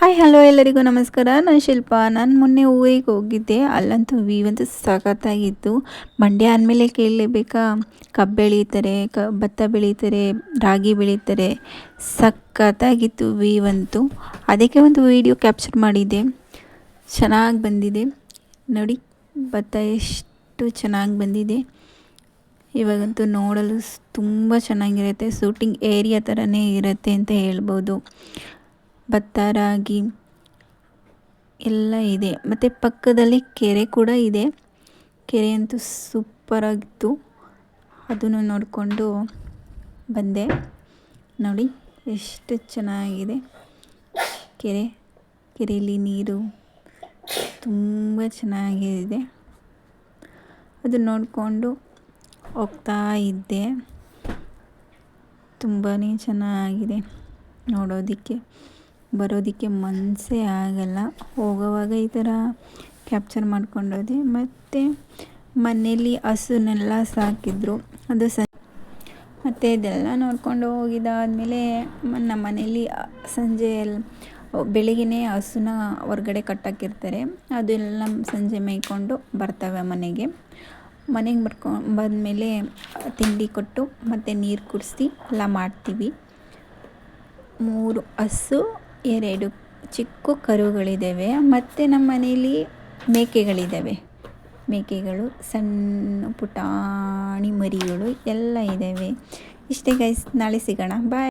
Hi hello ಎಲ್ಲರಿಗೂ ನಮಸ್ಕಾರ. ನಾನು ಶಿಲ್ಪ. ನಾನು ಮೊನ್ನೆ ಊರಿಗೆ ಹೋಗಿದ್ದೆ. ಅಲ್ಲಂತೂ ವಿವಂತ ಸಖತ್ತಾಗಿತ್ತು ಮಂಡ್ಯ ಅಂದಮೇಲೆ ಕೇಳಲೇಬೇಕಾ? ಕಬ್ಬು ಬೆಳೀತಾರೆ, ಕ, ಭತ್ತ ಬೆಳೀತಾರೆ, ರಾಗಿ ಬೆಳೀತಾರೆ. ಸಖತ್ತಾಗಿತ್ತು ವಿವಂತು. ಅದಕ್ಕೆ ಒಂದು ವಿಡಿಯೋ ಕ್ಯಾಪ್ಚರ್ ಮಾಡಿದ್ದೆ. ಚೆನ್ನಾಗಿ ಬಂದಿದೆ. ನೋಡಿ, ಭತ್ತ ಎಷ್ಟು ಚೆನ್ನಾಗಿ ಬಂದಿದೆ. ಇವಾಗಂತೂ ನೋಡಲು ತುಂಬ ಚೆನ್ನಾಗಿರುತ್ತೆ. ಶೂಟಿಂಗ್ ಏರಿಯಾ ಥರನೇ ಇರುತ್ತೆ ಅಂತ ಹೇಳ್ಬೋದು. ಭತ್ತ ರಾಗಿ ಎಲ್ಲ ಇದೆ. ಮತ್ತು ಪಕ್ಕದಲ್ಲಿ ಕೆರೆ ಕೂಡ ಇದೆ. ಕೆರೆ ಅಂತೂ ಸೂಪರಾಗಿತ್ತು ಅದನ್ನು ನೋಡಿಕೊಂಡು ಬಂದೆ. ನೋಡಿ, ಎಷ್ಟು ಚೆನ್ನಾಗಿದೆ. ಕೆರೆ, ಕೆರೆಯಲ್ಲಿ ನೀರು ತುಂಬ ಚೆನ್ನಾಗಿದೆ. ಅದು ನೋಡಿಕೊಂಡು ಹೋಗ್ತಾ ಇದ್ದೆ. ತುಂಬಾ ಚೆನ್ನಾಗಿದೆ ನೋಡೋದಕ್ಕೆ. ಬರೋದಕ್ಕೆ ಮನಸ್ಸೇ ಆಗಲ್ಲ. ಹೋಗೋವಾಗ ಈ ಥರ ಕ್ಯಾಪ್ಚರ್ ಮಾಡ್ಕೊಂಡೋದೆ. ಮತ್ತು ಮನೇಲಿ ಹಸುನೆಲ್ಲ ಸಾಕಿದ್ರು. ಅದು ಸ ಮತ್ತು ಇದೆಲ್ಲ ನೋಡ್ಕೊಂಡು ಹೋಗಿದ್ದಾದಮೇಲೆ ನಮ್ಮ ಮನೇಲಿ ಸಂಜೆ ಬೆಳಿಗ್ಗೆ ಹಸುನ ಹೊರ್ಗಡೆ ಕಟ್ಟಾಕಿರ್ತಾರೆ. ಅದೆಲ್ಲ ಸಂಜೆ ಮೇಯ್ಕೊಂಡು ಬರ್ತವೆ ಮನೆಗೆ. ಮನೆಗೆ ಬರ್ಕೊ, ಬಂದಮೇಲೆ ತಿಂಡಿ ಕೊಟ್ಟು ಮತ್ತು ನೀರು ಕುಡಿಸಿ ಎಲ್ಲ ಮಾಡ್ತೀವಿ. ಮೂರು ಹಸು ಎರಡು ಚಿಕ್ಕ ಕರುಗಳಿದ್ದಾವೆ ಮತ್ತು ನಮ್ಮ ಮನೇಲಿ ಮೇಕೆಗಳಿದ್ದಾವೆ ಮೇಕೆಗಳು, ಸಣ್ಣ ಪುಟಾಣಿ ಮರಿಗಳು ಎಲ್ಲ ಇದ್ದಾವೆ ಇಷ್ಟೇ ಗೈಸ್ ನಾಳೆ ಸಿಗೋಣ. ಬಾಯ್